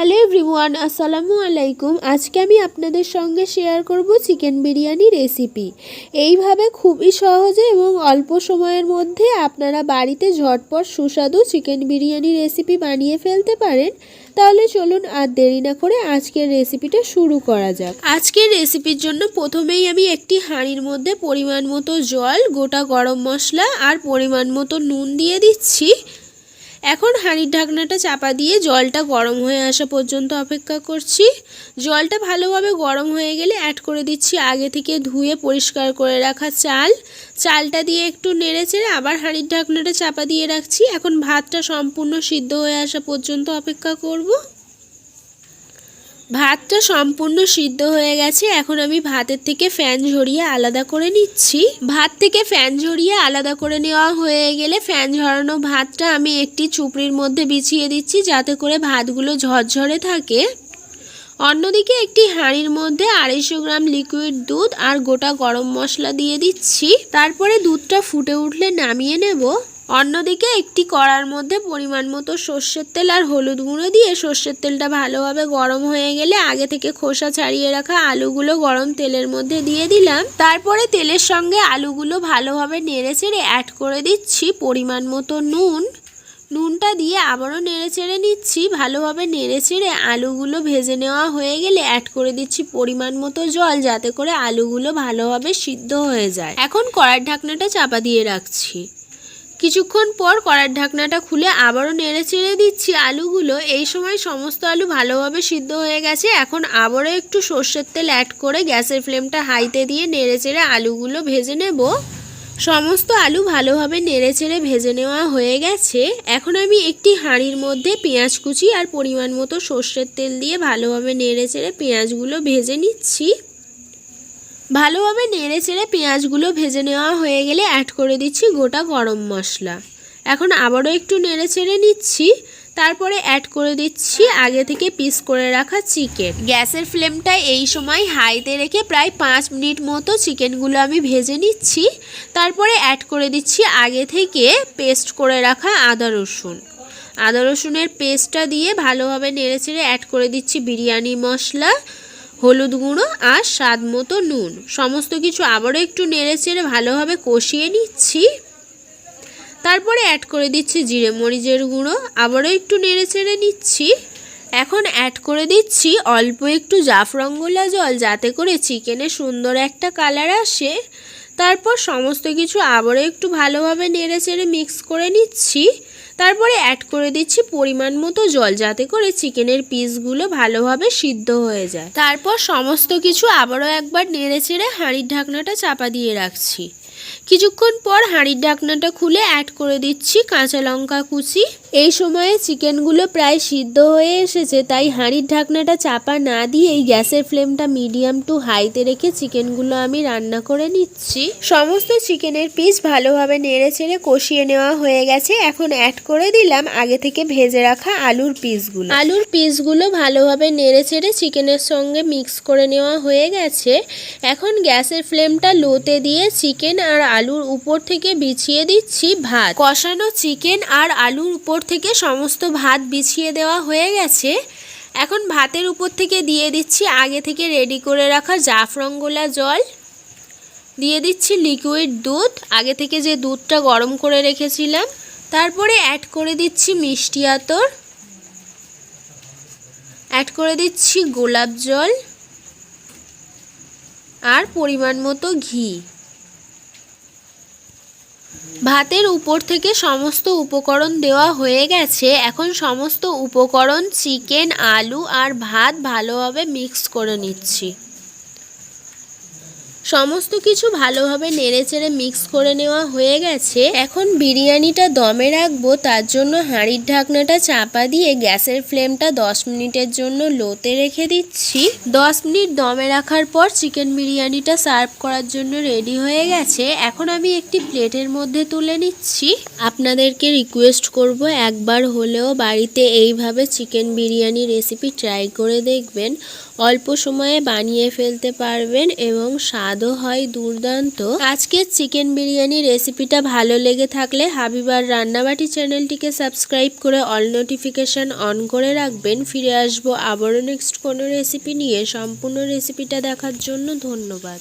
Hello everyone, আসসালামু আলাইকুম। আজকে আমি আপনাদের সঙ্গে শেয়ার করব চিকেন বিরিয়ানি রেসিপি। এইভাবে খুবই সহজে এবং অল্প সময়ের মধ্যে আপনারা বাড়িতে ঝটপট সুস্বাদু চিকেন বিরিয়ানি রেসিপি বানিয়ে ফেলতে পারেন। তাহলে চলুন আর দেরি না করে আজকের রেসিপিটা শুরু করা যাক। আজকের রেসিপির জন্য প্রথমেই আমি একটি হাঁড়ির মধ্যে পরিমাণ মতো জল, গোটা গরম মশলা আর পরিমাণ মতো নুন দিয়ে দিচ্ছি। এখন হাঁড়ির ঢাকনাটা চাপা দিয়ে জলটা গরম হয়ে আসা পর্যন্ত অপেক্ষা করছি। জলটা ভালোভাবে গরম হয়ে গেলে অ্যাড করে দিচ্ছি আগে থেকে ধুয়ে পরিষ্কার করে রাখা চাল। চালটা দিয়ে একটু নেড়ে চেড়ে আবার হাঁড়ির ঢাকনাটা চাপা দিয়ে রাখছি। এখন ভাতটা সম্পূর্ণ সিদ্ধ হয়ে আসা পর্যন্ত অপেক্ষা করব। ভাতটা সম্পূর্ণ সিদ্ধ হয়ে গেছে। এখন আমি ভাতের থেকে ফ্যান ঝরিয়ে আলাদা করে নিচ্ছি। ভাত থেকে ফ্যান ঝরিয়ে আলাদা করে নেওয়া হয়ে গেলে ফ্যান ঝরানো ভাতটা আমি একটি চুপড়ির মধ্যে বিছিয়ে দিচ্ছি যাতে করে ভাতগুলো ঝরঝরে থাকে। অন্যদিকে একটি হাঁড়ির মধ্যে আড়াইশো গ্রাম লিকুইড দুধ আর গোটা গরম মশলা দিয়ে দিচ্ছি। তারপরে দুধটা ফুটে উঠলে নামিয়ে নেব। অন্যদিকে একটি কড়ার মধ্যে পরিমাণ মতো সর্ষের তেল আর হলুদ গুঁড়ো দিয়ে সর্ষের তেলটা ভালোভাবে গরম হয়ে গেলে আগে থেকে খোসা ছাড়িয়ে রাখা আলুগুলো গরম তেলের মধ্যে দিয়ে দিলাম। তারপরে তেলের সঙ্গে আলুগুলো ভালোভাবে নেড়ে চেড়ে অ্যাড করে দিচ্ছি পরিমাণ মতো নুন। নুনটা দিয়ে আবারও নেড়ে চেড়ে নিচ্ছি। ভালোভাবে নেড়ে চেড়ে আলুগুলো ভেজে নেওয়া হয়ে গেলে অ্যাড করে দিচ্ছি পরিমাণ মতো জল যাতে করে আলুগুলো ভালোভাবে সিদ্ধ হয়ে যায়। এখন কড়ার ঢাকনাটা চাপা দিয়ে রাখছি। কিছুক্ষণ পর কড়ার ঢাকনাটা খুলে আবারও নেড়ে চেড়ে দিচ্ছি আলুগুলো। এই সময় সমস্ত আলু ভালোভাবে সিদ্ধ হয়ে গেছে। এখন আবারও একটু সর্ষের তেল অ্যাড করে গ্যাসের ফ্লেমটা হাইতে দিয়ে নেড়ে চেড়ে আলুগুলো ভেজে নেব। সমস্ত আলু ভালোভাবে নেড়ে চেড়ে ভেজে নেওয়া হয়ে গেছে। এখন আমি একটি হাঁড়ির মধ্যে পেঁয়াজ কুচি আর পরিমাণ মতো সর্ষের তেল দিয়ে ভালোভাবে নেড়ে চেড়ে পেঁয়াজগুলো ভেজে নিচ্ছি। ভালোভাবে নেড়ে চেড়ে পেঁয়াজগুলো ভেজে নেওয়া হয়ে গেলে অ্যাড করে দিচ্ছি গোটা গরম মশলা। এখন আবারও একটু নেড়ে চেড়ে নিচ্ছি। তারপরে অ্যাড করে দিচ্ছি আগে থেকে পিস করে রাখা চিকেন গ্যাসের ফ্লেমটা এই সময় হাইতে রেখে প্রায় পাঁচ মিনিট মতো চিকেনগুলো আমি ভেজে নিচ্ছি। তারপরে অ্যাড করে দিচ্ছি আগে থেকে পেস্ট করে রাখা আদা রসুন। আদা রসুনের পেস্টটা দিয়ে ভালোভাবে নেড়ে চেড়ে অ্যাড করে দিচ্ছি বিরিয়ানি মশলা। হলুদ গুঁড়ো আর স্বাদ মতো নুন। সমস্ত কিছু আবারও একটু নেড়ে চেড়ে ভালোভাবে কষিয়ে নিচ্ছি। তারপরে অ্যাড করে দিচ্ছি জিরে মরিচের গুঁড়ো। আবারও একটু নেড়ে চেড়ে নিচ্ছি। এখন অ্যাড করে দিচ্ছি অল্প একটু জাফরং গোলা জল যাতে করে চিকেনে সুন্দর একটা কালার আসে। তারপর সমস্ত কিছু আবারও একটু ভালোভাবে নেড়ে চেড়ে মিক্স করে নিচ্ছি। তারপরে অ্যাড করে দিচ্ছি পরিমাণ মতো জল যাতে করে চিকেনের পিসগুলো ভালোভাবে সিদ্ধ হয়ে যায়। তারপর সমস্ত কিছু আবারও একবার নেড়ে চেড়ে হাঁড়ির ঢাকনাটা চাপা দিয়ে রাখছি। কিছুক্ষণ পর হাঁড়ির ঢাকনাটা খুলে অ্যাড করে দিচ্ছি কাঁচা লঙ্কা কুচি। এই সময়ে চিকেনগুলো প্রায় সিদ্ধ হয়ে এসেছে, তাই হাঁড়ির ঢাকনাটা চাপা না দিয়েই গ্যাসের ফ্লেমটা মিডিয়াম টু হাইতে রেখে চিকেনগুলো আমি রান্না করে নিচ্ছি। সমস্ত চিকেনের পিস ভালোভাবে নেড়ে ছেড়ে কষিয়ে নেওয়া হয়ে গেছে। এখন অ্যাড করে দিলাম আগে থেকে ভেজে রাখা আলুর পিসগুলো আলুর পিসগুলো ভালোভাবে নেড়ে ছেড়ে চিকেনের সঙ্গে মিক্স করে নেওয়া হয়ে গেছে। এখন গ্যাসের ফ্লেমটা লোতে দিয়ে চিকেন আর আলুর উপর থেকে বিছিয়ে দিচ্ছি ভাত। কষানো চিকেন আর আলুর উপর থেকে সমস্ত ভাত বিছিয়ে দেওয়া হয়ে গেছে। এখন ভাতের উপর থেকে দিয়ে দিচ্ছি আগে থেকে রেডি করে রাখা জাফরং গোলা জল। দিয়ে দিচ্ছি লিকুইড দুধ। আগে থেকে যে দুধটা গরম করে রেখেছিলাম, তারপরে অ্যাড করে দিচ্ছি মিষ্টি আতর। অ্যাড করে দিচ্ছি গোলাপ জল। আর পরিমাণ মতো ঘি। ভাতের উপর থেকে সমস্ত উপকরণ দেওয়া হয়ে গেছে। এখন সমস্ত উপকরণ, চিকেন, আলু আর ভাত ভালোভাবে মিক্স করে নিচ্ছি। সমস্ত কিছু ভালোভাবে নেড়ে চেড়ে মিক্স করে নেওয়া হয়ে গেছে। এখন বিরিয়ানিটা দমে রাখব, তার জন্য হাঁড়ির ঢাকনাটা চাপা দিয়ে গ্যাসের ফ্লেমটা দশ মিনিটের জন্য লোতে রেখে দিচ্ছি। দশ মিনিট দমে রাখার পর চিকেন বিরিয়ানিটা সার্ভ করার জন্য রেডি হয়ে গেছে। এখন আমি একটি প্লেটের মধ্যে তুলে নিচ্ছি। আপনাদেরকে রিকোয়েস্ট করব একবার হলেও বাড়িতে এইভাবে চিকেন বিরিয়ানি রেসিপি ট্রাই করে দেখবেন। অল্প সময়ে বানিয়ে ফেলতে পারবেন এবং স্বাদ স্বাদও হয় দুর্দান্ত? আজকের চিকেন বিরিয়ানি রেসিপিটা ভালো লেগে থাকলে হাবিবার রান্নাবাটি চ্যানেলটিকে সাবস্ক্রাইব করে অল নোটিফিকেশান অন করে রাখবেন। ফিরে আসব আবারও নেক্সট কোনো রেসিপি নিয়ে। সম্পূর্ণ রেসিপিটা দেখার জন্য ধন্যবাদ।